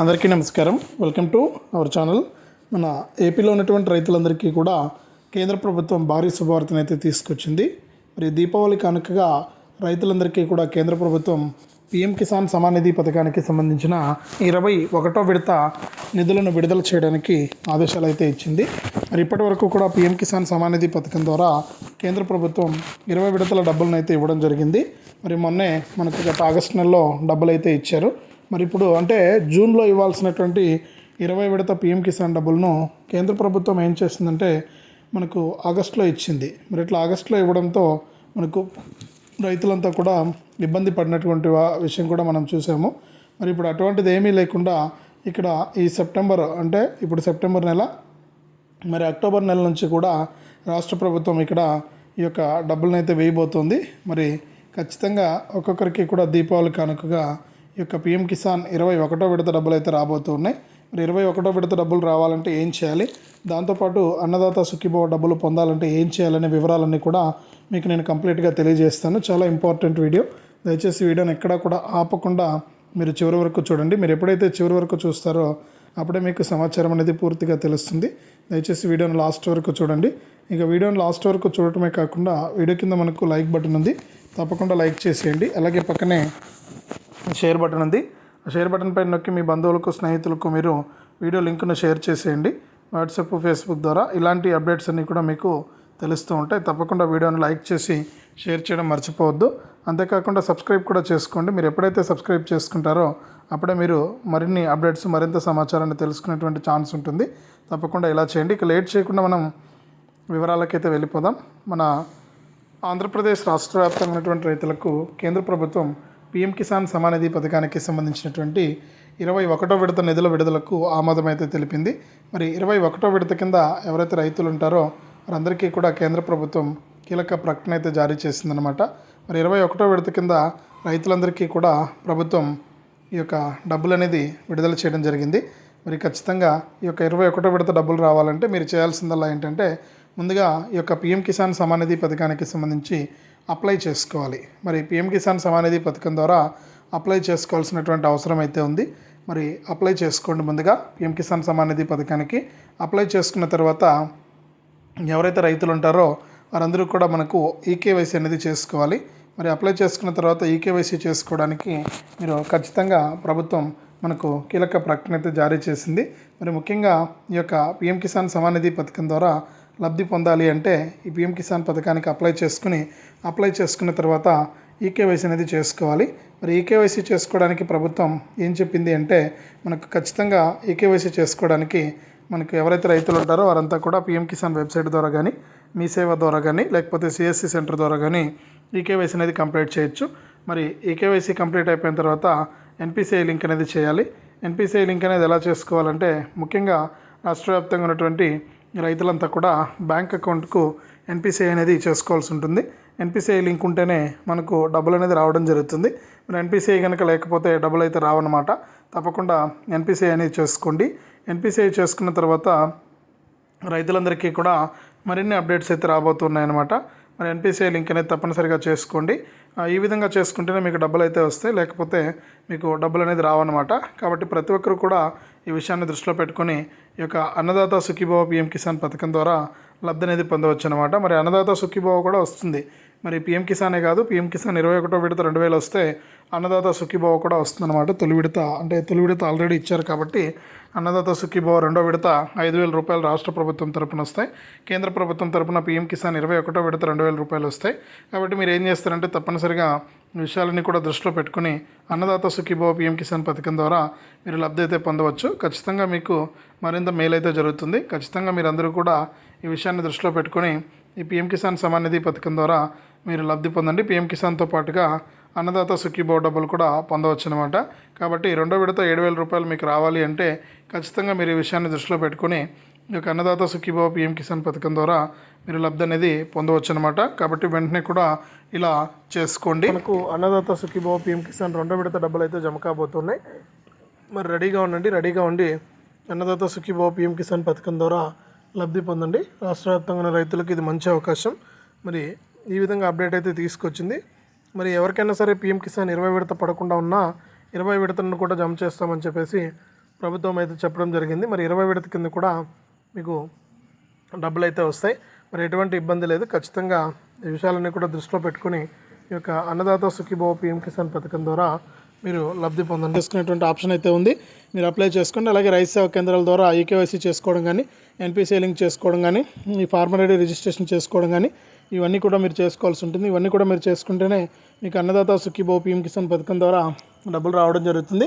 అందరికీ నమస్కారం. Welcome to our channel మన ఏపీలో ఉన్నటువంటి రైతులందరికీ కూడా కేంద్ర ప్రభుత్వం భారీ శుభవార్తను అయితే తీసుకొచ్చింది. మరి దీపావళి కానుకగా రైతులందరికీ కూడా కేంద్ర ప్రభుత్వం పిఎం కిసాన్ సమానిధి పథకానికి సంబంధించిన ఇరవై ఒకటో విడత నిధులను విడుదల చేయడానికి ఆదేశాలు అయితే ఇచ్చింది. మరి ఇప్పటి వరకు కూడా పిఎం కిసాన్ సమానిధి పథకం ద్వారా కేంద్ర ప్రభుత్వం ఇరవై విడతల డబ్బులను అయితే ఇవ్వడం జరిగింది. మరి మొన్నే మనకు గత ఆగస్టు నెలలో డబ్బులు అయితే ఇచ్చారు. మరి ఇప్పుడు అంటే జూన్లో ఇవ్వాల్సినటువంటి ఇరవై విడత పిఎం కిసాన్ డబ్బులను కేంద్ర ప్రభుత్వం ఏం చేస్తుందంటే మనకు ఆగస్టులో ఇచ్చింది. మరి ఇట్లా ఆగస్టులో ఇవ్వడంతో మనకు రైతులంతా కూడా ఇబ్బంది పడినటువంటి విషయం కూడా మనం చూసాము. మరి ఇప్పుడు అటువంటిది ఏమీ లేకుండా ఇక్కడ ఈ సెప్టెంబర్ అంటే ఇప్పుడు సెప్టెంబర్ నెల మరి అక్టోబర్ నెల నుంచి కూడా రాష్ట్ర ప్రభుత్వం ఇక్కడ ఈ యొక్క డబ్బులను అయితే వేయబోతోంది. మరి ఖచ్చితంగా ఒక్కొక్కరికి కూడా దీపావళి కానుకగా యొక్క పిఎం కిసాన్ ఇరవై ఒకటో విడత డబ్బులు అయితే రాబోతున్నాయి మరి ఇరవై ఒకటో విడత డబ్బులు రావాలంటే ఏం చేయాలి? దాంతోపాటు అన్నదాత సుఖీభవ డబ్బులు పొందాలంటే ఏం చేయాలనే వివరాలన్నీ కూడా మీకు నేను కంప్లీట్గా తెలియజేస్తాను. చాలా ఇంపార్టెంట్ వీడియో. దయచేసి వీడియోని ఎక్కడా కూడా ఆపకుండా మీరు చివరి వరకు చూడండి. మీరు ఎప్పుడైతే చివరి వరకు చూస్తారో అప్పుడే మీకు సమాచారం అనేది పూర్తిగా తెలుస్తుంది. దయచేసి వీడియోని లాస్ట్ వరకు చూడండి. ఇక వీడియోని లాస్ట్ వరకు చూడటమే కాకుండా వీడియో కింద మనకు లైక్ బటన్ ఉంది. తప్పకుండా లైక్ చేసేయండి. అలాగే పక్కనే షేర్ బటన్ ఉంది. ఆ షేర్ బటన్ పైన నొక్కి మీ బంధువులకు స్నేహితులకు మీరు వీడియో లింక్ను షేర్ చేసేయండి. వాట్సాప్ ఫేస్బుక్ ద్వారా ఇలాంటి అప్డేట్స్ అన్నీ కూడా మీకు తెలుస్తూ ఉంటాయి. తప్పకుండా వీడియోని లైక్ చేసి షేర్ చేయడం మర్చిపోవద్దు. అంతేకాకుండా సబ్స్క్రైబ్ కూడా చేసుకోండి. మీరు ఎప్పుడైతే సబ్స్క్రైబ్ చేసుకుంటారో అప్పుడే మీరు మరిన్ని అప్డేట్స్ మరింత సమాచారాన్ని తెలుసుకునేటువంటి ఛాన్స్ ఉంటుంది. తప్పకుండా ఇలా చేయండి. ఇక లేట్ చేయకుండా మనం వివరాలకైతే వెళ్ళిపోదాం. మన ఆంధ్రప్రదేశ్ రాష్ట్ర వ్యాప్తంగా ఉన్నటువంటి రైతులకు కేంద్ర ప్రభుత్వం పీఎం కిసాన్ సమానిధి పథకానికి సంబంధించినటువంటి ఇరవై ఒకటో విడత నిధుల విడుదలకు ఆమోదమైతే తెలిపింది. మరి ఇరవై ఒకటో విడత కింద ఎవరైతే రైతులు ఉంటారో వారందరికీ కూడా కేంద్ర ప్రభుత్వం కీలక ప్రకటన అయితే జారీ చేసిందనమాట మరి ఇరవై ఒకటో విడత కింద రైతులందరికీ కూడా ప్రభుత్వం ఈ యొక్క డబ్బులు అనేది విడుదల చేయడం జరిగింది. మరి ఖచ్చితంగా ఈ యొక్క ఇరవై ఒకటో విడత డబ్బులు రావాలంటే మీరు చేయాల్సిందల్లా ఏంటంటే ముందుగా ఈ యొక్క పిఎం కిసాన్ సమానిధి పథకానికి సంబంధించి అప్లై చేసుకోవాలి. మరి పిఎం కిసాన్ సమానిధి పథకం ద్వారా అప్లై చేసుకోవాల్సినటువంటి అవసరం అయితే ఉంది. మరి అప్లై చేసుకోండి ముందుగా. పిఎం కిసాన్ సమానిధి పథకానికి అప్లై చేసుకున్న తర్వాత ఎవరైతే రైతులు ఉంటారో వారందరూ కూడా మనకు ఈకేవైసీ అనేది చేసుకోవాలి. మరి అప్లై చేసుకున్న తర్వాత ఈకేవైసీ చేసుకోవడానికి మీరు ఖచ్చితంగా ప్రభుత్వం మనకు కీలక ప్రకటన అయితే జారీ చేసింది. మరి ముఖ్యంగా ఈ యొక్క పిఎం కిసాన్ సమానిధి పథకం ద్వారా లబ్ధి పొందాలి అంటే ఈ పిఎం కిసాన్ పథకానికి అప్లై చేసుకుని అప్లై చేసుకున్న తర్వాత ఈకేవైసీ అనేది చేసుకోవాలి. మరి ఈకేవైసీ చేసుకోవడానికి ప్రభుత్వం ఏం చెప్పింది అంటే మనకు ఖచ్చితంగా ఈకేవైసీ చేసుకోవడానికి మనకు ఎవరైతే రైతులు ఉంటారో వారంతా కూడా పిఎం కిసాన్ వెబ్సైట్ ద్వారా కానీ మీ సేవ ద్వారా కానీ లేకపోతే సిఎస్సి సెంటర్ ద్వారా కానీ ఈకేవైసీ అనేది కంప్లీట్ చేయొచ్చు. మరి ఈకేవైసీ కంప్లీట్ అయిపోయిన తర్వాత ఎన్పిసిఐ లింక్ అనేది చేయాలి. ఎన్పిసిఐ లింక్ అనేది ఎలా చేసుకోవాలంటే ముఖ్యంగా రాష్ట్ర వ్యాప్తంగా ఉన్నటువంటి రైతులంతా కూడా బ్యాంక్ అకౌంట్కు ఎన్పిసిఐ అనేది చేసుకోవాల్సి ఉంటుంది. ఎన్పిసిఐ లింక్ ఉంటేనే మనకు డబ్బులు అనేది రావడం జరుగుతుంది. మరి ఎన్పిసిఐ కనుక లేకపోతే డబ్బులు అయితే రావన్నమాట. తప్పకుండా ఎన్పిసిఐ అనేది చేసుకోండి. ఎన్పిసిఐ చేసుకున్న తర్వాత రైతులందరికీ కూడా మరిన్ని అప్డేట్స్ అయితే రాబోతున్నాయన్నమాట. మరి ఎన్పిసిఐ లింక్ అనేది తప్పనిసరిగా చేసుకోండి. ఈ విధంగా చేసుకుంటేనే మీకు డబ్బులు అయితే వస్తాయి. లేకపోతే మీకు డబ్బులు అనేది రావన్నమాట. కాబట్టి ప్రతి ఒక్కరు కూడా ఈ విషయాన్ని దృష్టిలో పెట్టుకొని ఈ యొక్క అన్నదాత సుఖీభావ పిఎం కిసాన్ పథకం ద్వారా లబ్ధి అనేది పొందవచ్చు అనమాట మరి అన్నదాత సుఖీభావ కూడా వస్తుంది. మరి పిఎం కిసానే కాదు పిఎం కిసాన్ ఇరవై ఒకటో విడత రెండు వేలు వస్తే అన్నదాత సుఖీభావ కూడా వస్తుందన్నమాట. తొలి విడత అంటే తొలి విడత ఆల్రెడీ ఇచ్చారు కాబట్టి అన్నదాత సుఖీభావ రెండో విడత ఐదు వేల రూపాయలు రాష్ట్ర ప్రభుత్వం తరపున వస్తాయి. కేంద్ర ప్రభుత్వం తరపున పిఎం కిసాన్ ఇరవై ఒకటో విడత రెండు వేల రూపాయలు వస్తాయి. కాబట్టి మీరు ఏం చేస్తారంటే తప్పనిసరిగా విషయాలన్నీ కూడా దృష్టిలో పెట్టుకుని అన్నదాత సుఖీభావ పిఎం కిసాన్ పథకం ద్వారా మీరు లబ్ధి అయితే పొందవచ్చు. ఖచ్చితంగా మీకు మరింత మేలైతే జరుగుతుంది. ఖచ్చితంగా మీరందరూ కూడా ఈ విషయాన్ని దృష్టిలో పెట్టుకొని ఈ పిఎం కిసాన్ సమాన్ నిధి పథకం ద్వారా మీరు లబ్ధి పొందండి. పిఎం కిసాన్తో పాటుగా అన్నదాత సుఖీభావ డబ్బులు కూడా పొందవచ్చు అనమాట కాబట్టి రెండో విడత ఏడు వేల రూపాయలు మీకు రావాలి అంటే ఖచ్చితంగా మీరు ఈ విషయాన్ని దృష్టిలో పెట్టుకుని ఈ యొక్క అన్నదాత సుఖీభావ పిఎం కిసాన్ పథకం ద్వారా మీరు లబ్ధి అనేది పొందవచ్చు అనమాట కాబట్టి వెంటనే కూడా ఇలా చేసుకోండి. మనకు అన్నదాత సుఖీభావ పిఎం కిసాన్ రెండో విడత డబ్బులు అయితే జమ కాబోతున్నాయి. మరి రెడీగా ఉండండి రెడీగా ఉండి అన్నదాత సుఖీభావ పిఎం కిసాన్ పథకం ద్వారా లబ్ధి పొందండి. రాష్ట్ర వ్యాప్తంగా ఉన్న రైతులకు ఇది మంచి అవకాశం. మరి ఈ విధంగా అప్డేట్ అయితే తీసుకొచ్చింది. మరి ఎవరికైనా సరే పిఎం కిసాన్ ఇరవై విడత పడకుండా ఉన్నా ఇరవై విడతలను కూడా జమ చేస్తామని చెప్పేసి ప్రభుత్వం అయితే చెప్పడం జరిగింది. మరి ఇరవై విడత కింద కూడా మీకు డబ్బులు అయితే వస్తాయి. మరి ఎటువంటి ఇబ్బంది లేదు. ఖచ్చితంగా ఈ విషయాలన్నీ కూడా దృష్టిలో పెట్టుకుని ఈ యొక్క అన్నదాత సుఖీభావ పిఎం కిసాన్ పథకం ద్వారా మీరు లబ్ధి పొందండి. చేసుకునేటువంటి ఆప్షన్ అయితే ఉంది. మీరు అప్లై చేసుకోండి. అలాగే రైతు సేవా కేంద్రాల ద్వారా ఈకేవైసీ చేసుకోవడం కానీ ఎన్పిసి లింక్ చేసుకోవడం కానీ ఈ ఫార్మర్ ఐడి రిజిస్ట్రేషన్ చేసుకోవడం కానీ ఇవన్నీ కూడా మీరు చేసుకోవాల్సి ఉంటుంది. ఇవన్నీ కూడా మీరు చేసుకుంటేనే మీకు అన్నదాత సుఖీభావ పిఎం కిసాన్ పథకం ద్వారా డబ్బులు రావడం జరుగుతుంది.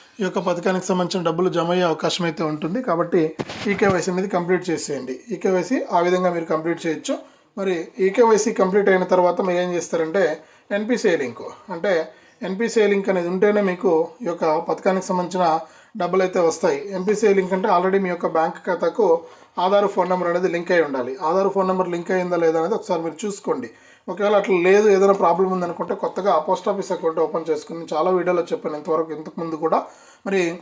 ఈ యొక్క పథకానికి సంబంధించిన డబ్బులు జమ అయ్యే అవకాశం అయితే ఉంటుంది. కాబట్టి ఈకేవైసీ అనేది కంప్లీట్ చేసేయండి. ఈకేవైసీ ఆ విధంగా మీరు కంప్లీట్ చేయొచ్చు. మరి ఈకేవైసీ కంప్లీట్ అయిన తర్వాత మీరు ఏం చేస్తారంటే ఎన్పిసిఐ లింక్. అంటే ఎన్పిసిఐ లింక్ అనేది ఉంటేనే మీకు ఈ యొక్క పథకానికి సంబంధించిన డబ్బులు అయితే వస్తాయి. ఎన్పిసిఐ లింక్ అంటే ఆల్రెడీ మీ యొక్క బ్యాంక్ ఖాతాకు ఆధార్ ఫోన్ నెంబర్ అనేది లింక్ అయి ఉండాలి. ఆధార్ ఫోన్ నెంబర్ లింక్ అయిందా లేదా అనేది ఒకసారి మీరు చూసుకోండి. ఒకవేళ అట్లా లేదు ఏదైనా ప్రాబ్లం ఉందనుకుంటే కొత్తగా పోస్ట్ ఆఫీస్ అకౌంట్ ఓపెన్ చేసుకుని చాలా వీడియోలో చెప్పాను ఇంతవరకు ఇంతకుముందు కూడా. మరి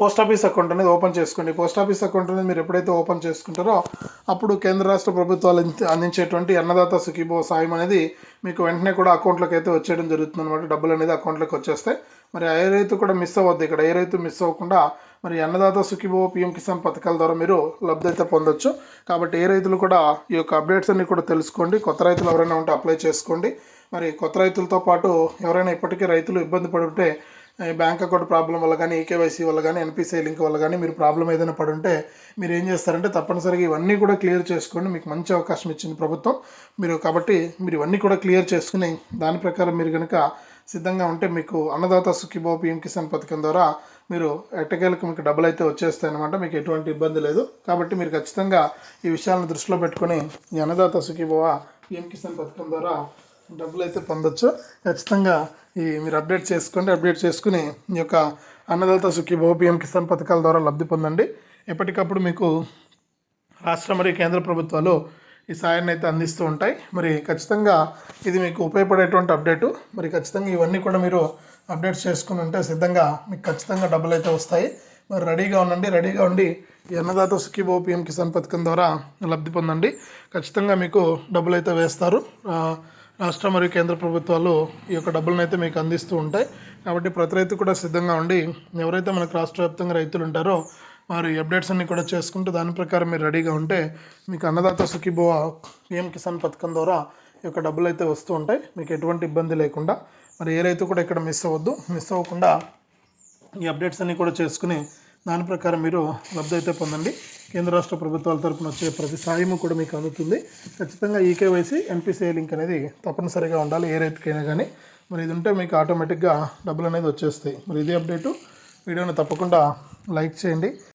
పోస్ట్ ఆఫీస్ అకౌంట్ అనేది ఓపెన్ చేసుకోండి. పోస్ట్ ఆఫీస్ అకౌంట్ అనేది మీరు ఎప్పుడైతే ఓపెన్ చేసుకుంటారో అప్పుడు కేంద్ర రాష్ట్ర ప్రభుత్వాలు అంది- అందించేటువంటి అన్నదాత సుఖీభో సాయం అనేది మీకు వెంటనే కూడా అకౌంట్లోకి అయితే వచ్చేయడం జరుగుతుంది అనమాట డబ్బులు అనేది అకౌంట్లోకి వచ్చేస్తాయి. మరి ఏ రైతు కూడా మిస్ అవ్వద్దు. ఇక్కడ ఏ రైతు మిస్ అవ్వకుండా మరి అన్నదాత సుఖీభో పిఎం కిసాన్ పథకాల ద్వారా మీరు లబ్ధి అయితే పొందొచ్చు. కాబట్టి ఏ రైతులు కూడా ఈ యొక్క అప్డేట్స్ అన్ని కూడా తెలుసుకోండి. కొత్త రైతులు ఎవరైనా ఉంటే అప్లై చేసుకోండి. మరి కొత్త రైతులతో పాటు ఎవరైనా ఇప్పటికీ రైతులు ఇబ్బంది పడుంటే ఉంటే బ్యాంక్ అకౌంట్ ప్రాబ్లం వల్ల కానీ ఈకేవైసీ వల్ల కానీ ఎన్పిసిఐ లింక్ వల్ల కానీ మీరు ప్రాబ్లం ఏదైనా పడి ఉంటే మీరు ఏం చేస్తారంటే తప్పనిసరిగా ఇవన్నీ కూడా క్లియర్ చేసుకోండి. మీకు మంచి అవకాశం ఇచ్చింది ప్రభుత్వం. మీరు కాబట్టి మీరు ఇవన్నీ కూడా క్లియర్ చేసుకుని దాని ప్రకారం మీరు కనుక సిద్ధంగా ఉంటే మీకు అన్నదాత సుఖీబో పిఎం కిసాన్ పథకం ద్వారా మీరు ఎట్టకేలకు మీకు డబ్బులు అయితే వచ్చేస్తాయి అనమాట మీకు ఎటువంటి ఇబ్బంది లేదు. కాబట్టి మీరు ఖచ్చితంగా ఈ విషయాలను దృష్టిలో పెట్టుకొని ఈ అన్నదాత సుఖీబాబా పిఎం కిసాన్ పథకం ద్వారా డబ్బులు అయితే పొందొచ్చు. ఖచ్చితంగా ఈ మీరు అప్డేట్ చేసుకోండి. అప్డేట్ చేసుకుని ఈ యొక్క అన్నదాత సుఖీబాబు పిఎం కిసాన్ పథకాల ద్వారా లబ్ధి పొందండి. ఎప్పటికప్పుడు మీకు రాష్ట్ర మరియు కేంద్ర ప్రభుత్వాలు ఈ సాయాన్ని అయితే అందిస్తూ ఉంటాయి. మరి ఖచ్చితంగా ఇది మీకు ఉపయోగపడేటువంటి అప్డేటు. మరి ఖచ్చితంగా ఇవన్నీ కూడా మీరు అప్డేట్స్ చేసుకుని ఉంటే సిద్ధంగా మీకు ఖచ్చితంగా డబ్బులు అయితే వస్తాయి. మరి రెడీగా ఉండండి. రెడీగా ఉండి ఈ అన్నదాత సుఖీభో పిఎం కిసాన్ పథకం ద్వారా లబ్ధి పొందండి. ఖచ్చితంగా మీకు డబ్బులు అయితే వేస్తారు. రాష్ట్ర మరియు కేంద్ర ప్రభుత్వాలు ఈ యొక్క డబ్బులను అయితే మీకు అందిస్తూ ఉంటాయి. కాబట్టి ప్రతి రైతు కూడా సిద్ధంగా ఉండి ఎవరైతే మనకు రాష్ట్ర వ్యాప్తంగా రైతులు ఉంటారో వారు అప్డేట్స్ అన్ని కూడా చేసుకుంటూ దాని ప్రకారం మీరు రెడీగా ఉంటే మీకు అన్నదాత సుఖీభవ పిఎం కిసాన్ పథకం ద్వారా ఈ యొక్క డబ్బులు అయితే వస్తూ ఉంటాయి. మీకు ఎటువంటి ఇబ్బంది లేకుండా మరి ఏ రైతు కూడా ఇక్కడ మిస్ అవ్వద్దు. మిస్ అవ్వకుండా ఈ అప్డేట్స్ అన్ని కూడా చేసుకుని దాని ప్రకారం మీరు లబ్ధి అయితే పొందండి. కేంద్ర రాష్ట్ర ప్రభుత్వాల తరపున వచ్చే ప్రతి సాయము కూడా మీకు అందుతుంది. ఖచ్చితంగా ఈకేవైసీ ఎన్పిసిఐ లింక్ అనేది తప్పనిసరిగా ఉండాలి ఏ రైతుకైనా కానీ మరి ఇది ఉంటే మీకు ఆటోమేటిక్గా డబ్బులు అనేది వచ్చేస్తాయి. మరి ఇది అప్డేటు వీడియోని తప్పకుండా లైక్ చేయండి.